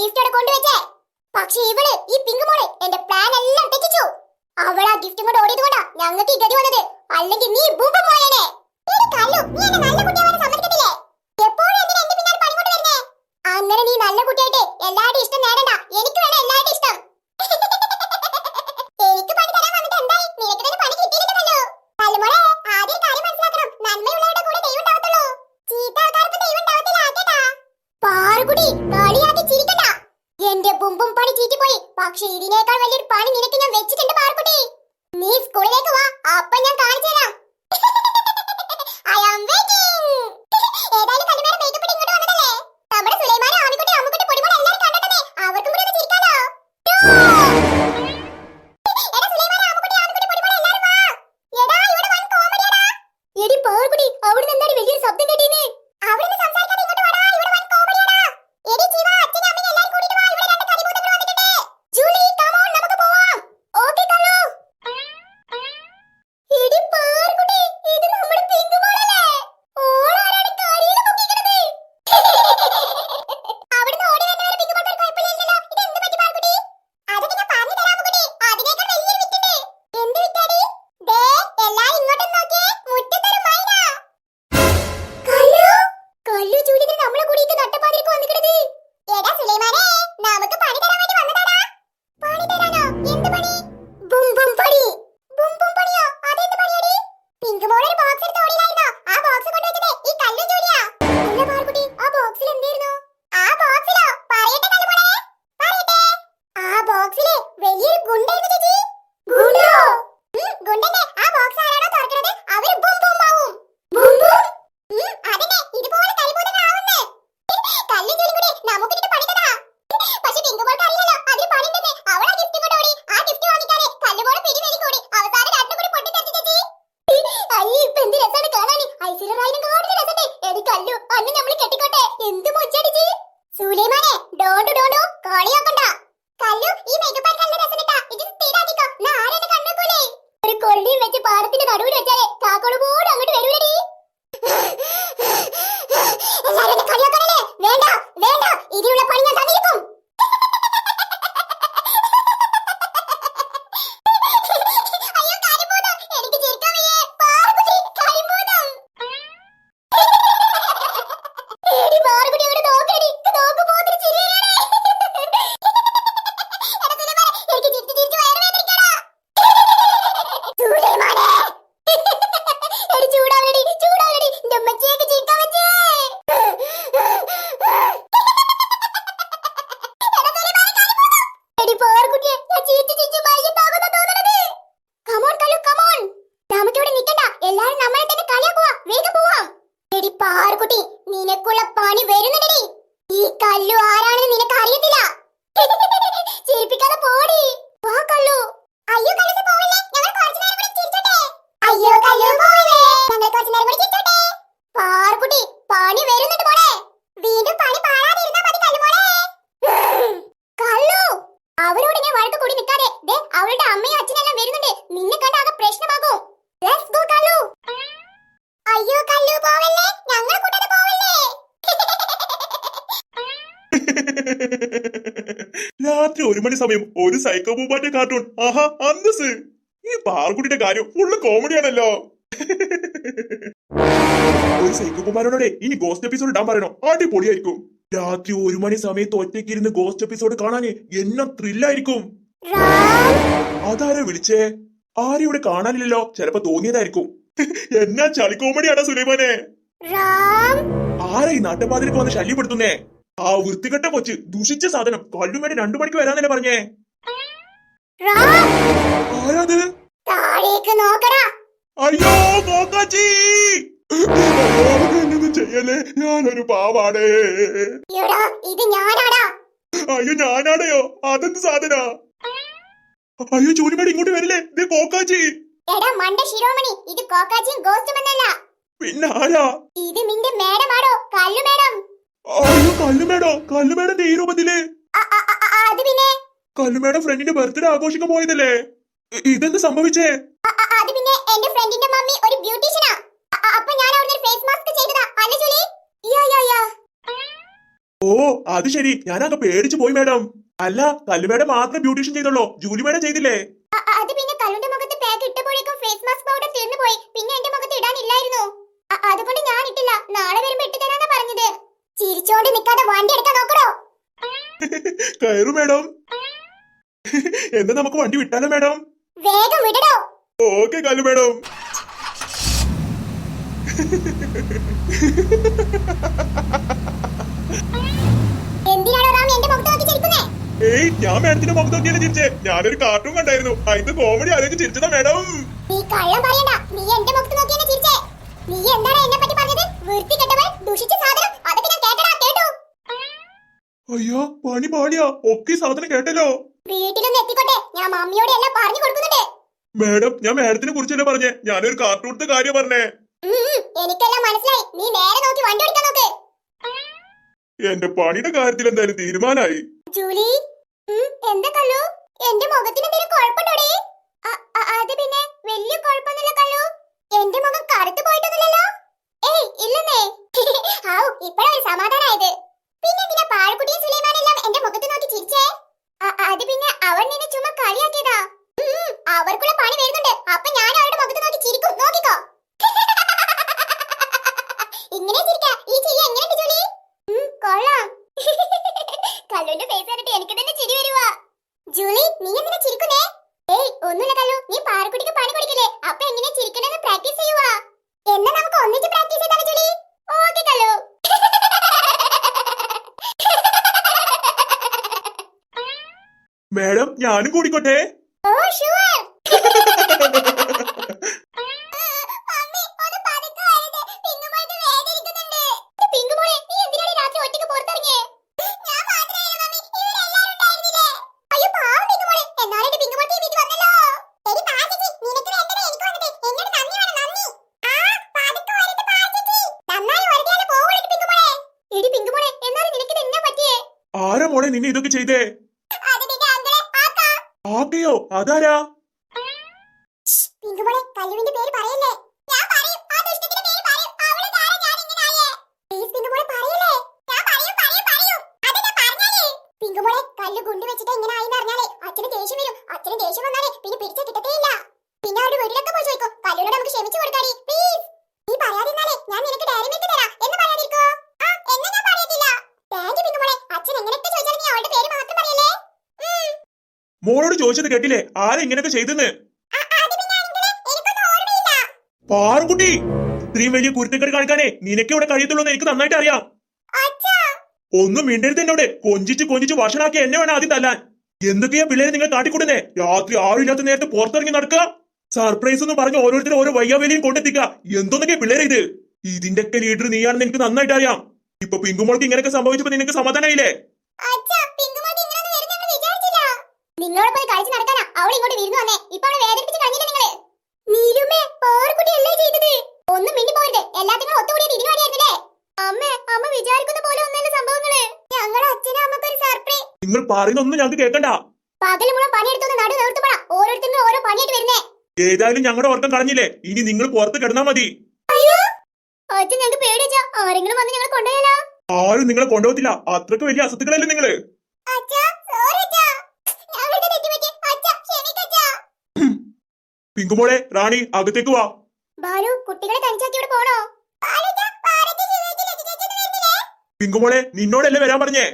Gift കൊണ്ടുവച്ചേ. പക്ഷേ ഇവൾ ഈ പിങ്ക് മോൾ എന്റെ പ്ലാൻ എല്ലാം തെറ്റിച്ചു. അവളാ ആ ഗിഫ്റ്റും കൊണ്ട് ഓടിയത് കൊണ്ടാ ഞങ്ങൾക്ക് ഈ ഗതി വന്നത്. അല്ലെങ്കിൽ നീ ഭൂപം പോയേനെ നീ എന്നെ നല്ല എടാ സുലൈമാനെ നമുക്ക് പണി രാത്രി ഒരു മണി സമയം ഒരു സൈക്കോ ബൂബാറ്റ കാർട്ടൂൺ ആഹാ അന്തസ് ഈ പാർക്കുട്ടിന്റെ കാര്യം ഫുള്ള് കോമഡിയാണല്ലോ ഒരു സൈക്കോ ബൂബാനോടെ ഇനി ഗോസ്റ്റ് എപ്പിസോഡ് ഇടാൻ പറയണോ? അടിപൊളിയായിരിക്കും. രാത്രി ഒരു മണി സമയത്ത് ഒറ്റയ്ക്കിരുന്ന് ഗോസ്റ്റ് എപ്പിസോഡ് കാണാൻ എന്നെ ത്രില്ലായിരിക്കും അതാരാ വിളിച്ചേ? ആരും ഇവിടെ കാണാനില്ലല്ലോ. ചിലപ്പോ തോന്നിയതായിരിക്കും. എന്നാ ചളി കോമഡിയാടാ സുലൈമാനെ? ആരാ ഈ നാട്ടുപാതിരിപ്പോ വന്ന് ശല്യപ്പെടുത്തുന്നേ? ആ വൃത്തികെട്ട കൊച്ച് ദൂഷിച്ച സാധനം കല്ലുമേട് രണ്ടു മണിക്ക് വരാന്നല്ലേ പറഞ്ഞേ? ആരാത്? അയ്യോ നോക്കാച്ചി എന്നൊന്നും ചെയ്യല്ലേ? ഞാനൊരു പാവാണ് അയ്യോ ഞാനാണയോ അതെന്ത് സാധന? അയ്യോ ജോലിമേട് ഇങ്ങോട്ട് വരില്ലേ? ഇത് കോക്കാച്ചി എടാ മണ്ട ശിരോമണി ഇത് കോക്കാച്ചിയും ഗോസ്റ്റുമെന്നല്ല പിന്നെ ആരാ? ഇത് നിന്റെ മേടമാടോ കല്ലുമേടം അയ്യോ കല്ലുമേടോ കല്ലുമേടന്റെ ഈ രൂപത്തിൽ അത് പിന്നെ? കല്ലുമേടെ ഫ്രണ്ടിന്റെ ബർത്ത്ഡേ ആഘോഷിക്കാൻ പോയതല്ലേ? ഇതെന്ത് സംഭവിച്ചേ? അത് പിന്നെ എന്റെ ഫ്രണ്ടിന്റെ മമ്മി ഒരു ബ്യൂട്ടീഷ്യനാ അപ്പൊ ഞാൻ അവിടുന്ന് ഫേസ് മാസ്ക് ചെയ്തതാ. അല്ല ജോലി? ഓ അത് ശരി. ഞാനൊക്കെ പേടിച്ചു പോയി മാഡം അല്ല കല്ലുമേടെ മാത്രം ബ്യൂട്ടീഷ്യൻ ചെയ്തല്ലോ ജൂലി മേഡം ചെയ്തില്ലേ? അത് പിന്നെ കല്ലുടെ മുഖത്ത് പാക്ക് ഇട്ടപ്പോഴേക്കും ഫേസ് മാസ്ക് പൗഡർ തീർന്നു പിന്നെ എന്റെ മുഖത്ത് ഇടാനില്ലായിരുന്നു. അതുകൊണ്ട് ഞാൻ ഇട്ടില്ല. നാളെ വരുമ്പോ ഇട്ടു തരാനാ പറഞ്ഞത്. ചിരിച്ചോണ്ട് നിക്കാതെ വണ്ടി എടുക്കാൻ നോക്കണോ കയറു മേഡം. എന്താ നമുക്ക് വണ്ടി വിട്ടാലോ മേഡം? വേഗം വിടണോ ഓക്കെ കാലു മേഡം. എന്റെ മുഖത്ത് നോക്കി ഏയ് ഞാൻ മുഖത്ത് ചിരിച്ചേ. ഞാനൊരു കാർട്ടൂൺ കണ്ടായിരുന്നു. അതിന്റെ കോമഡി ആലോചിച്ച് ചിരിച്ചതാ മേഡം. നീ പറയണ്ട. നീ എന്റെ മുഖത്ത് ചിരിച്ചേ? നീ എന്നെ പറ്റി ദുഷിച്ച സാധനം അയ്യോ പണി പാടിയാ ഒക്കെ സാധനം കേട്ടല്ലോ. വീട്ടിലൊന്ന് എത്തിക്കോട്ടെ. ഞാൻ മമ്മിയോട് എല്ലാം പറഞ്ഞു കൊടുക്കുന്നുണ്ട്. മാഡം ഞാൻ മാഡത്തിനെ കുറിച്ചല്ലേ പറഞ്ഞേ? ഞാനൊരു കാർട്ടൂണത്തെ കാര്യം പറഞ്ഞേ. എനിക്കെല്ലാം മനസ്സിലായി. നീ നേരെ നോക്കി വണ്ടി ഓടിക്കാൻ നോക്ക്. എന്റെ പണിയുടെ കാര്യത്തിൽ എന്തായാലും തീരുമാനായി. ജൂലി എന്താ കല്ലു? എന്റെ മുഖത്തിന് എന്തെങ്കിലും കുഴപ്പമുണ്ടോടി? അത് പിന്നെ വലിയ കുഴപ്പമൊന്നുമില്ല കല്ലു. എന്റെ മുഖം കറുത്തു പോയിട്ടൊന്നുമില്ലല്ലോ. ഏയ് ഇല്ലെന്നേ. ഔ ഇപ്പഴാണ് സമാധാനായത്. പിന്നെ désolé. എന്നാ കൂടിക്കോട്ടെ ആരാ മോളെ നിന്നെ ഇതൊക്കെ ചെയ്തേ അത് നിന്റെ അങ്കിളെ ആക്കാ ആകെയോ അതാരാ പിങ്കുമോളെ കല്ലുവിന്റെ പേര് പറയല്ലേ ഞാൻ പറയും ആ ദുഷ്ടത്തിന്റെ പേര് പറയും അവൾ കാരണം ഞാൻ ഇങ്ങനെ ആയേ പ്ലീസ് പിങ്കുമോളെ പറയല്ലേ ഞാൻ പറയും പറയും പറയും അത് ഞാൻ പറഞ്ഞാലേ പിങ്കുമോളെ കല്ല് ഗുണ്ട് വെച്ചിട്ട് ഇങ്ങനെ ആയി അറിഞ്ഞാലേ അച്ഛന് ദേഷ്യം വരും അച്ഛന് ദേഷ്യം വന്നാലേ പിന്നെ പിടിച്ച കിട്ടത്തേയില്ല പിന്നെ അവരുടെ വീട്ടിലൊക്കെ പോയി ചോദിക്കും കല്ലുനോട് നമുക്ക് ക്ഷമിച്ചു കൊടുക്കാടി പ്ലീസ് നീ പറയാതിരുന്നാലേ ഞാൻ നിനക്ക് ഡയറി മിൽക്ക് തരാം എന്ന് പറയാതിരിക്കോ ആ എന്നാ ഞാൻ പറയത്തില്ല താങ്ക് യു പിങ്കുമോളെ അച്ഛൻ എങ്ങനെയൊക്കെ ചോദിച്ചാലും നീ അവളുടെ പേര് മാത്രം പറയല്ലേ ഉം. മോളോട് ചോദിച്ചത് കേട്ടില്ലേ? ആരാ ഇങ്ങനെയൊക്കെ ചെയ്തെന്ന്? പാറുകുട്ടി ഇത്രയും വലിയ കുരുത്തക്കേട് കാണിക്കാനേ നിനക്ക് ഇവിടെ കഴിയത്തുള്ളൂ എനിക്ക് നന്നായിട്ട് അറിയാം. ഒന്നും മിണ്ടരുത് എന്നോട്. കൊഞ്ചിച്ച് കൊഞ്ചിച്ച് ഭക്ഷണാക്കി എന്നെ വേണം ആദ്യം തല്ലാൻ. എന്തൊക്കെയാ പിള്ളേരെ നിങ്ങൾ കാട്ടിക്കൂടുന്നേ? രാത്രി ആരുമില്ലാത്ത നേരത്തെ പുറത്തിറങ്ങി നടക്കുക. സർപ്രൈസ് എന്ന് പറഞ്ഞ് ഓരോരുത്തരും ഓരോ വയ്യാവേലിയും കൊണ്ടെത്തിക്കുക. എന്തൊന്നൊക്കെ പിള്ളേരെ ഇത്? ഇതിന്റെ ഒക്കെ ലീഡർ നീയാണെന്ന് എനിക്ക് നന്നായിട്ട് അറിയാം. ഇപ്പൊ പിങ്കുമോൾക്ക് ഇങ്ങനെയൊക്കെ സംഭവിച്ചപ്പോ നിനക്ക് സമാധാനമായില്ലേ നിങ്ങളോടൊപ്പം കളിച്ച് നടക്കാനാ അവൾ ഇങ്ങോട്ട് വിരുന്ന് വന്നേ. ഇപ്പൊ അവളെ വേദനിപ്പിച്ച് കളഞ്ഞില്ലേ നിങ്ങൾ? നീലുമേ പാറക്കുട്ടി അല്ലേ ചെയ്തത്? ഒന്നും മിണ്ടി പോരുത് എല്ലാത്തിനും ഒത്തുകൂടിയത് ഇതിനു വേണ്ടിയായിരുന്നില്ലേ അമ്മ അമ്മ വിചാരിക്കുന്ന പോലെ ഒന്നല്ല സംഭവങ്ങൾ. ഞങ്ങളുടെ അച്ഛനും അമ്മയ്ക്ക് ഒരു സർപ്രൈസ് നിങ്ങൾ പറയുന്നൊന്നും ഞങ്ങൾക്ക് കേൾക്കണ്ട. പകൽ മുഴുവൻ പണിയെടുത്തൊന്ന് നടു നേർത്തുപടാ ഓരോരുത്തരും ഓരോ പണിയായിട്ട് വരുന്നേ. ഏതായാലും ഞങ്ങളുടെ ഉറക്കം കളഞ്ഞില്ലേ? ഇനി നിങ്ങൾ പുറത്ത് കിടന്നാ മതി. അച്ഛൻ ഞങ്ങൾക്ക് പേടിച്ചാ ആരെങ്കിലും വന്ന് ഞങ്ങളെ കൊണ്ടുപോയാലോ? ആരും നിങ്ങളെ കൊണ്ടുപോകത്തില്ല. അത്രയ്ക്ക് വലിയ അസത്തുക്കളല്ലേ നിങ്ങൾ? അച്ഛാ സോറി അച്ഛാ ഞങ്ങളുടെ തെറ്റുപറ്റി അച്ഛാ ക്ഷമിക്കച്ചാ പിങ്കുമോളെ റാണി അകത്തേക്ക് വാ. ബാലു കുട്ടികളെ തനിച്ചാക്കി ഇവിടെ പോണോ? പിങ്കുമോളെ നിന്നോടല്ലേ വരാൻ പറഞ്ഞേ?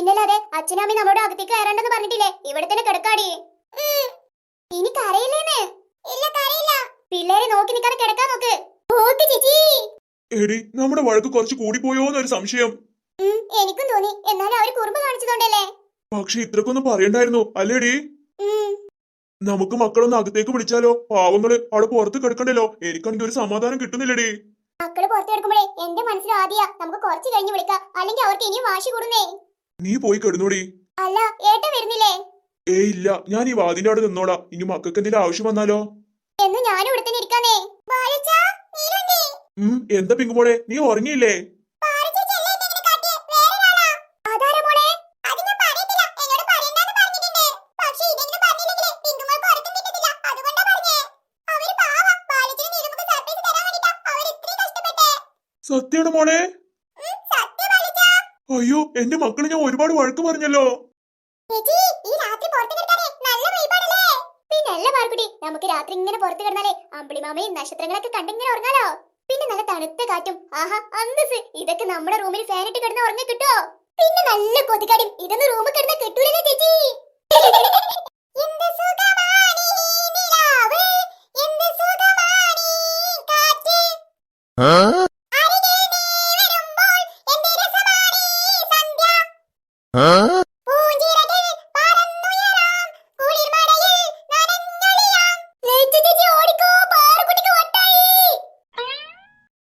പിന്നല്ലാതെ അച്ഛനും അമ്മയും നമ്മളോട് അകത്തേക്ക് കയറണ്ടെന്ന് പറഞ്ഞിട്ടില്ലേ? ഇവിടെ തന്നെ കിടക്കാടി. ഇനി കരയില്ലേന്ന്? ഇല്ല കരയില്ല. പിള്ളേരെ നോക്കി നിൽക്കാതെ കിടക്കാൻ നോക്ക്. എടി നമ്മുടെ വഴക്ക് കുറച്ച് കൂടിപ്പോയോ എന്നൊരു സംശയം എനിക്കും തോന്നി. എന്നാലും അവർ കുറുമ്പ് കാണിച്ചതുകൊണ്ടല്ലേ? പക്ഷെ ഇത്രക്കൊന്നും പറയണ്ടായിരുന്നു അല്ലേടി? നമുക്ക് മക്കളൊന്ന് അകത്തേക്ക് വിളിച്ചാലോ? പാവങ്ങൾ അവിടെ പുറത്ത് കിടക്കണ്ടല്ലോ. എനിക്കാണെങ്കിൽ ഒരു സമാധാനം കിട്ടുന്നില്ലടി. മക്കൾ പുറത്തെടുക്കുമ്പോഴേ എന്റെ മനസ്സിൽ ആദ്യ നമുക്ക് കുറച്ച് കഴിഞ്ഞ് വിളിക്കാം. അല്ലെങ്കിൽ അവർക്ക് ഇനിയും വാശി കൂടുന്നേ. നീ പോയി കിടന്നോടി. അല്ല ഏട്ട വരുന്നില്ലേ? ഏ ഇല്ല. ഞാൻ ഈ വാതിന്റെ അവിടെ നിന്നോളാം. ഇനി മക്കൾക്ക് എന്തെങ്കിലും ആവശ്യം വന്നാലോ? എന്ന് ഞാൻ ഇവിടെ തന്നെ ഇരിക്കാനേ ഉം എന്താ പിങ്കുമോളെ നീ ഉറങ്ങിയില്ലേ? സത്യമാണ് മോളെ? അയ്യോ എന്റെ മക്കളെ ഞാൻ ഒരുപാട് വഴക്ക് പറഞ്ഞല്ലോ. നമുക്ക് രാത്രി ഇങ്ങനെ പുറത്തു കിടന്നാലേ അമ്പിളിമാമയും നക്ഷത്രങ്ങളൊക്കെ കണ്ടിങ്ങനെ ഉറങ്ങാലോ? പിന്നെ നല്ല തണുത്ത കാറ്റും ആഹാ അന്തസ് ഇതൊക്കെ നമ്മുടെ റൂമിൽ ഫാനിട്ട് കിടന്ന് ഉറങ്ങി കിട്ടോ പിന്നെ നല്ല കൊതിക്കാടി ഇതൊന്നും റൂമിൽ കിടന്ന് കിട്ടൂലേ ചേച്ചി.